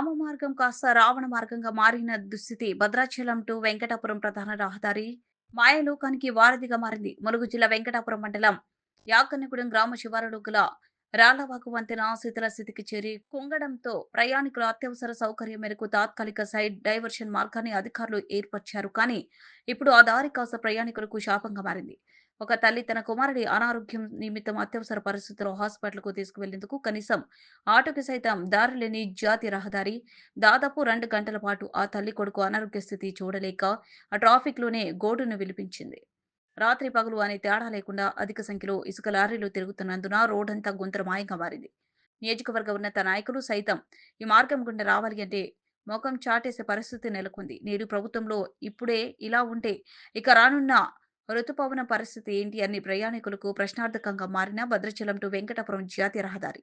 మార్గం కాస్త రావణ మార్గంగా మారిన దుస్థితి. భద్రాచలం టు వెంకటాపురం ప్రధాన రహదారి. మాయలోకానికి వారధిగా మారింది. ములుగు జిల్లా వెంకటాపురం మండలం యాకన్నగూడెం గ్రామ శివారులో గల రాళ్ళవాకు వంతెన శిథిల స్థితికి చేరి కుంగడంతో ప్రయాణికుల అత్యవసర సౌకర్యం మేరకు తాత్కాలిక సైడ్ డైవర్షన్ మార్గాన్ని అధికారులు ఏర్పరిచారు. కానీ ఇప్పుడు ఆ దారి కాస్త ప్రయాణికులకు శాపంగా మారింది. ఒక తల్లి తన కుమారుడి అనారోగ్యం నిమిత్తం అత్యవసర పరిస్థితుల్లో హాస్పిటల్కు తీసుకువెళ్ళేందుకు కనీసం ఆటోకి సైతం దారి లేని జాతి రహదారి దాదాపు రెండు గంటల పాటు ఆ తల్లి కొడుకు అనారోగ్య స్థితి చూడలేక ఆ ట్రాఫిక్లోనే గోడును విలిపించింది. రాత్రి పగలు అనే తేడా లేకుండా అధిక సంఖ్యలో ఇసుక లారీలు తిరుగుతున్నందున రోడ్డంతా గుంతరమాయంగా మారింది. నియోజకవర్గ ఉన్నత నాయకులు సైతం ఈ మార్గం గుండా రావాలి అంటే ముఖం చాటేసే పరిస్థితి నెలకొంది. నేడు ప్రభుత్వంలో ఇప్పుడే ఇలా ఉంటే ఇక రానున్న ఋతుపవన పరిస్థితి ఏంటి అని ప్రయాణికులకు ప్రశ్నార్థకంగా మారిన భద్రాచలం టు వెంకటాపురం జాతీయ రహదారి.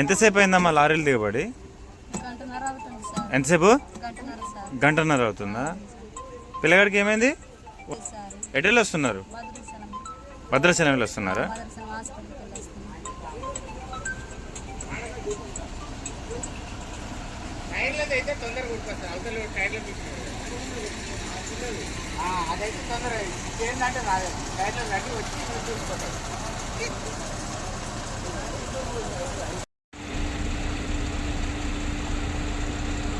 ఎంతసేపు అయిందమ్మా లారీలు దిగబడి? ఎంతసేపు? గంటన్నర అవుతుందా? పిల్లగాడికి ఏమైంది? సార్. ఎటెళ్ళు వస్తున్నారు? భద్రాచలం. వెళ్ళి వస్తున్నారా? అదైతే తొందర ఏంటంటే రాదు టైర్లో నడి వచ్చి చూసుకోవాలి